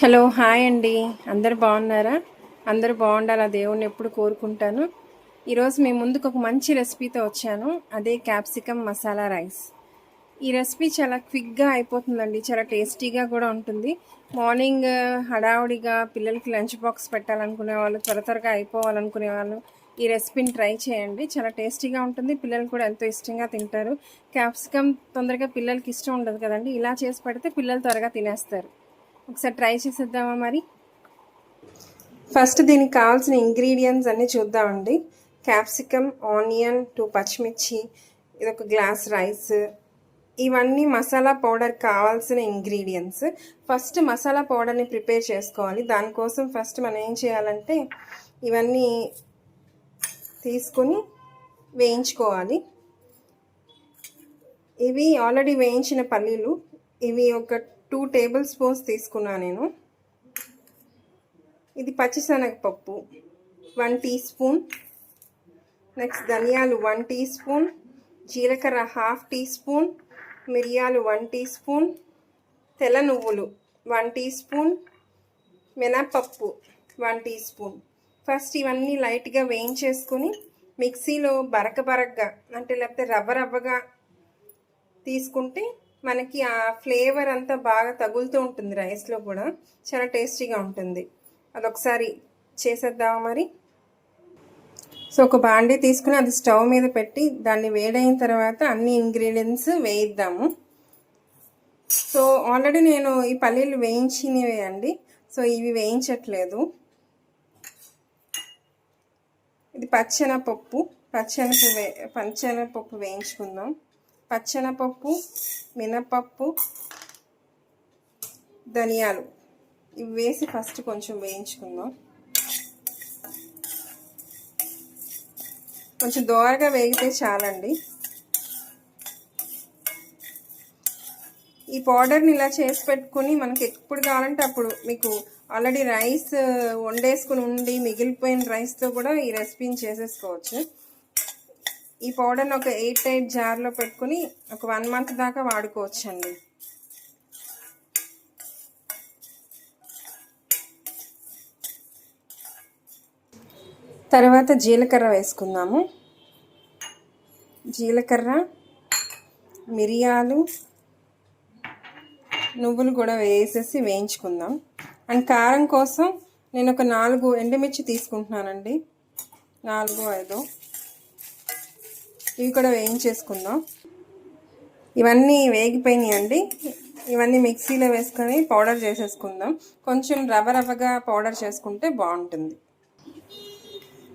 Hello hi అండి. అందరు బాగున్నారా? అందరూ బాగుండాలి? దేవుణ్ణి ఎప్పుడు కోరుకుంటాను. ఈరోజు మీ ముందుకు ఒక మంచి రెసిపీతో వచ్చాను. అదే క్యాప్సికమ్ మసాలా రైస్. ఈ రెసిపీ చాలా క్విక్గా అయిపోతుందండి. చాలా టేస్టీగా కూడా ఉంటుంది. మార్నింగ్ హడావుడిగా పిల్లలకి లంచ్ బాక్స్ పెట్టాలనుకునే వాళ్ళు త్వర త్వరగా అయిపోవాలనుకునే వాళ్ళు ఈ రెసిపీని ట్రై చేయండి. చాలా టేస్టీగా ఉంటుంది. పిల్లలు కూడా ఎంతో ఇష్టంగా తింటారు. క్యాప్సికమ్ తొందరగా పిల్లలకి ఇష్టం ఉండదు కదండి. ఇలా చేసి పెడితే పిల్లలు త్వరగా తినేస్తారు. ఒకసారి ట్రై చేసేద్దామా మరి? ఫస్ట్ దీనికి కావాల్సిన ఇంగ్రీడియంట్స్ అన్నీ చూద్దామండి. క్యాప్సికమ్ ఆనియన్ టూ పచ్చిమిర్చి ఇది ఒక గ్లాస్ రైస్. ఇవన్నీ మసాలా పౌడర్ కావాల్సిన ఇంగ్రీడియంట్స్. ఫస్ట్ మసాలా పౌడర్ని ప్రిపేర్ చేసుకోవాలి. దానికోసం ఫస్ట్ మనం ఏం చేయాలంటే ఇవన్నీ తీసుకొని వేయించుకోవాలి. ఇవి ఆల్రెడీ వేయించిన పల్లీలు. ఇవి ఒక టూ టేబుల్ స్పూన్స్ తీసుకున్నా నేను. ఇది పచ్చిశనగపప్పు వన్ టీ స్పూన్. నెక్స్ట్ ధనియాలు వన్ టీ స్పూన్. జీలకర్ర హాఫ్ టీ స్పూన్. మిరియాలు వన్ టీ స్పూన్. తెల్ల నువ్వులు వన్ టీ స్పూన్. మినపప్పు వన్ టీ స్పూన్. ఫస్ట్ ఇవన్నీ లైట్గా వేయించేసుకొని మిక్సీలో బరక బరకగా అంటే లేకపోతే రవ్వ రవ్వగా తీసుకుంటే మనకి ఆ ఫ్లేవర్ అంతా బాగా తగులుతూ ఉంటుంది రైస్లో కూడా. చాలా టేస్టీగా ఉంటుంది. అదొకసారి చేసేద్దామా మరి? సో ఒక బాండీ తీసుకుని అది స్టవ్ మీద పెట్టి దాన్ని వేడైన తర్వాత అన్ని ఇంగ్రీడియంట్స్ వేయిద్దాము. సో ఆల్రెడీ నేను ఈ పల్లీలు వేయించినవే అండి. సో ఇవి వేయించట్లేదు. ఇది పచ్చెనపప్పు పచ్చెనపు వే పచ్చెనపప్పు వేయించుకుందాం. పచ్చనపప్పు మినపప్పు ధనియాలు. ఇవి వేసి ఫస్ట్ కొంచెం వేయించుకుందాం. కొంచెం దోరగా వేగితే చాలండి. ఈ పౌడర్ని ఇలా చేసి పెట్టుకుని మనకి ఎప్పుడు కావాలంటే అప్పుడు మీకు ఆల్రెడీ రైస్ వండేసుకుని ఉండి మిగిలిపోయిన రైస్తో కూడా ఈ రెసిపీని చేసేసుకోవచ్చు. ఈ పౌడర్ని ఒక ఎయిట్ ఎయిట్ జార్లో పెట్టుకుని ఒక వన్ మంత్ దాకా వాడుకోవచ్చు అండి తర్వాత జీలకర్ర వేసుకుందాము. జీలకర్ర మిరియాలు నువ్వులు కూడా వేసేసి వేయించుకుందాం. అండ్ కారం కోసం నేను ఒక నాలుగు ఎండుమిర్చి తీసుకుంటున్నానండి. నాలుగు ఐదు. ఇవి కూడా వేయించేసుకుందాం. ఇవన్నీ వేగిపోయినాయండి. ఇవన్నీ మిక్సీలో వేసుకొని పౌడర్ చేసేసుకుందాం. కొంచెం రవ్వ రవ్వగా పౌడర్ చేసుకుంటే బాగుంటుంది.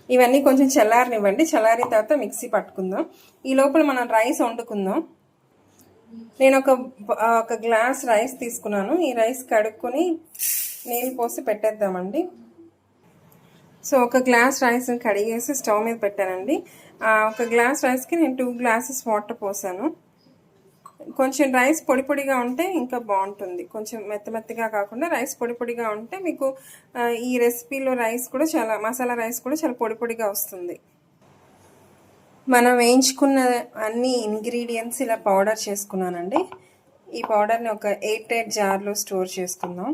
ఇవన్నీ కొంచెం చల్లారనివ్వండి. చల్లారిన తర్వాత మిక్సీ పట్టుకుందాం. ఈ లోపల మనం రైస్ వండుకుందాం. నేను ఒక ఒక గ్లాస్ రైస్ తీసుకున్నాను. ఈ రైస్ కడుక్కొని నీళ్ళు పోసి పెట్టేద్దామండి. సో ఒక గ్లాస్ రైస్ని కడిగేసి స్టవ్ మీద పెట్టానండి. ఒక గ్లాస్ రైస్కి నేను టూ గ్లాసెస్ వాటర్ పోసాను. కొంచెం రైస్ పొడి పొడిగా ఉంటే ఇంకా బాగుంటుంది. కొంచెం మెత్త మెత్తగా కాకుండా రైస్ పొడి పొడిగా ఉంటే మీకు ఈ రెసిపీలో రైస్ కూడా చాలా మసాలా రైస్ కూడా చాలా పొడి పొడిగా వస్తుంది. మనం వేయించుకున్న అన్ని ఇంగ్రీడియంట్స్ ఇలా పౌడర్ చేసుకున్నానండి. ఈ పౌడర్ని ఒక ఎయిట్ ఎయిట్ జార్లో స్టోర్ చేసుకుందాం.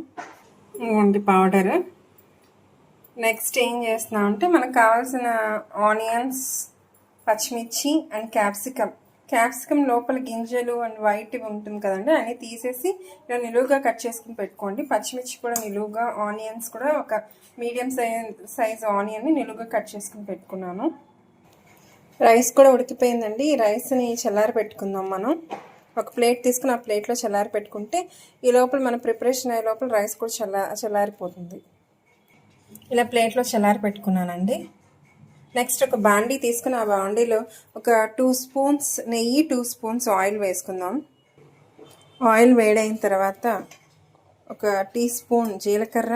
ఇవ్వండి పౌడర్ నెక్స్ట్ ఏం చేస్తున్నాం అంటే మనకు కావాల్సిన ఆనియన్స్ పచ్చిమిర్చి అండ్ క్యాప్సికమ్. క్యాప్సికమ్ లోపల గింజలు అండ్ వైట్ ఉంటుంది కదండి అన్ని తీసేసి ఇలా నిలువుగా కట్ చేసుకుని పెట్టుకోండి. పచ్చిమిర్చి కూడా నిలువుగా ఆనియన్స్ కూడా ఒక మీడియం సైజ్ సైజ్ ఆనియన్ని నిలువుగా కట్ చేసుకుని పెట్టుకున్నాను. రైస్ కూడా ఉడికిపోయిందండి. ఈ రైస్ని చల్లారి పెట్టుకుందాం మనం. ఒక ప్లేట్ తీసుకుని ఆ ప్లేట్లో చల్లారి పెట్టుకుంటే ఈ లోపల మన ప్రిపరేషన్ అయ్యే లోపల రైస్ కూడా చల్లా చల్లారిపోతుంది. ఇలా ప్లేట్లో చల్లారి పెట్టుకున్నానండి. నెక్స్ట్ ఒక బాండీ తీసుకుని ఆ బాండీలో ఒక టూ స్పూన్స్ నెయ్యి టూ స్పూన్స్ ఆయిల్ వేసుకుందాం. ఆయిల్ వేడైన తర్వాత ఒక టీ స్పూన్ జీలకర్ర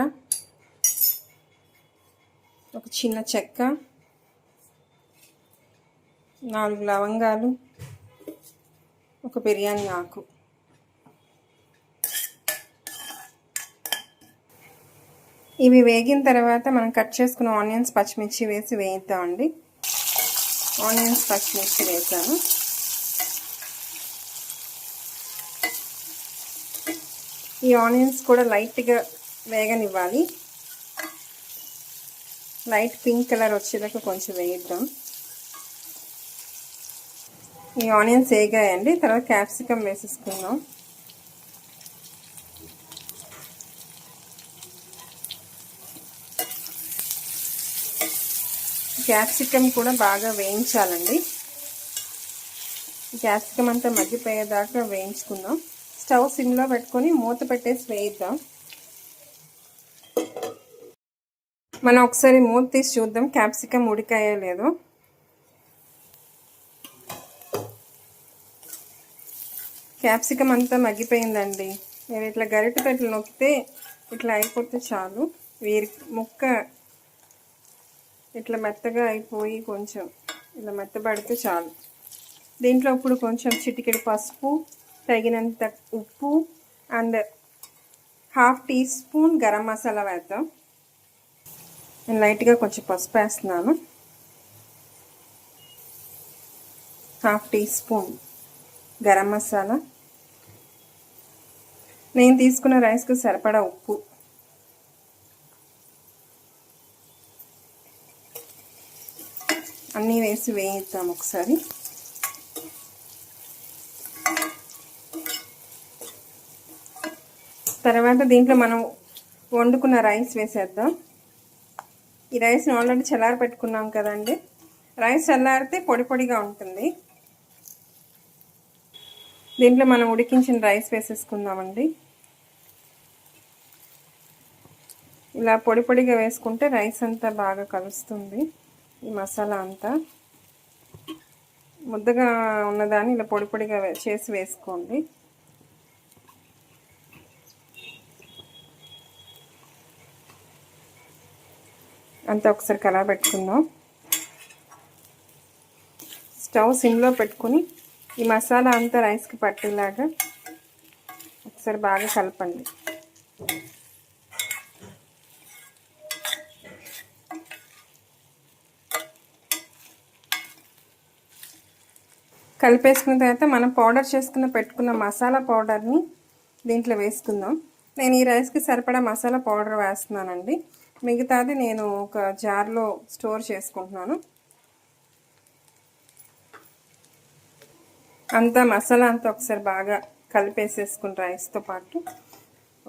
ఒక చిన్న చెక్క నాలుగు లవంగాలు ఒక బిర్యానీ ఆకు. ఇవి వేగిన తర్వాత మనం కట్ చేసుకున్న ఆనియన్స్ పచ్చిమిర్చి వేసి వేయిద్దామండి ఆనియన్స్ పచ్చిమిర్చి వేసాను. ఈ ఆనియన్స్ కూడా లైట్గా వేగనివ్వాలి. లైట్ పింక్ కలర్ వచ్చేదాకా కొంచెం వేయిద్దాం. ఈ ఆనియన్స్ వేగాయండి. తర్వాత క్యాప్సికమ్ వేసేసుకుందాం. క్యాప్సికమ్ కూడా బాగా వేయించాలండి. క్యాప్సికమ్ అంతా మగ్గిపోయేదాకా వేయించుకుందాం. స్టవ్ సిమ్లో పెట్టుకొని మూత పెట్టేసి వేయిద్దాం. మనం ఒకసారి మూత తీసి చూద్దాం. క్యాప్సికమ్ ఉడికాయో లేదో. క్యాప్సికమ్ అంతా మగ్గిపోయిందండి. నేను ఇట్లా గరిట పెట్టలు నొక్కితే ఇట్లా అయిపోతే చాలు. వీరి ముక్క ఇట్లా మెత్తగా అయిపోయి కొంచెం ఇలా మెత్తబడితే చాలు. దీంట్లో ఇప్పుడు కొంచెం చిటికెడు పసుపు తగినంత ఉప్పు and half teaspoon garam masala వేద్దాం. నేను లైట్గా కొంచెం పసుపు వేస్తున్నాను. Half teaspoon garam masala. నేను తీసుకున్న రైస్కి సరిపడా ఉప్పు అన్నీ వేసి వేయిద్దాం ఒకసారి. తర్వాత దీంట్లో మనం వండుకున్న రైస్ వేసేద్దాం. ఈ రైస్ని ఆల్రెడీ చల్లారి పెట్టుకున్నాం కదండి. రైస్ చల్లారితే పొడి పొడిగా ఉంటుంది. దీంట్లో మనం ఉడికించిన రైస్ వేసేసుకుందామండి. ఇలా పొడి పొడిగా వేసుకుంటే రైస్ అంతా బాగా కలుస్తుంది. ఈ మసాలా అంతా. ముద్దగా ఉన్నదాన్ని ఇలా పొడి పొడిగా చేసి వేసుకోండి. అంతా ఒకసారి కలా పెట్టుకుందాం. స్టవ్ సిమ్లో పెట్టుకుని ఈ మసాలా అంతా రైస్కి పట్టేలాగా ఒకసారి బాగా కలపండి. కలిపేసుకున్న తర్వాత మనం పౌడర్ చేసుకున్న పెట్టుకున్న మసాలా పౌడర్ని దీంట్లో వేసుకుందాం. నేను ఈ రైస్కి సరిపడా మసాలా పౌడర్ వేస్తున్నానండి. మిగతాది నేను ఒక జార్లో స్టోర్ చేసుకుంటున్నాను. అంతా మసాలా అంతా ఒకసారి బాగా కలిపేసేసుకుని రైస్తో పాటు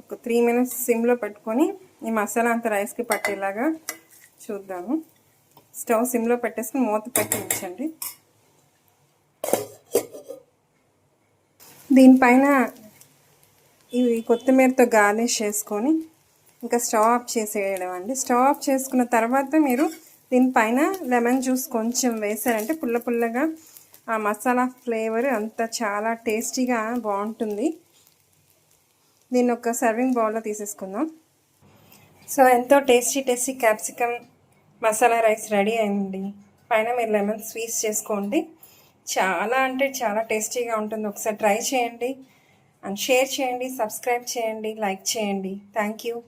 ఒక త్రీ మినిట్స్ సిమ్లో పెట్టుకొని ఈ మసాలా అంతా రైస్కి పట్టేలాగా చూద్దాము. స్టవ్ సిమ్లో పెట్టేసుకుని మూత పెట్టి ఉంచండి. దీనిపైన ఇవి కొత్తిమీరతో గార్నిష్ చేసుకొని ఇంకా స్టవ్ ఆఫ్ చేసేయడం అండి. స్టవ్ ఆఫ్ చేసుకున్న తర్వాత మీరు దీనిపైన లెమన్ జ్యూస్ కొంచెం వేసారంటే పుల్ల పుల్లగా ఆ మసాలా ఫ్లేవర్ అంత చాలా టేస్టీగా బాగుంటుంది. దీన్ని ఒక సర్వింగ్ బౌల్లో తీసేసుకుందాం. సో ఎంతో tasty tasty capsicum masala rice ready అయింది. పైన మీరు లెమన్ స్వీట్స్ చేసుకోండి. చాలా అంటే చాలా టేస్టీగా ఉంటుంది. ఒకసారి ట్రై చేయండి. అండ్ షేర్ చేయండి సబ్స్క్రైబ్ చేయండి లైక్ చేయండి. Thank you.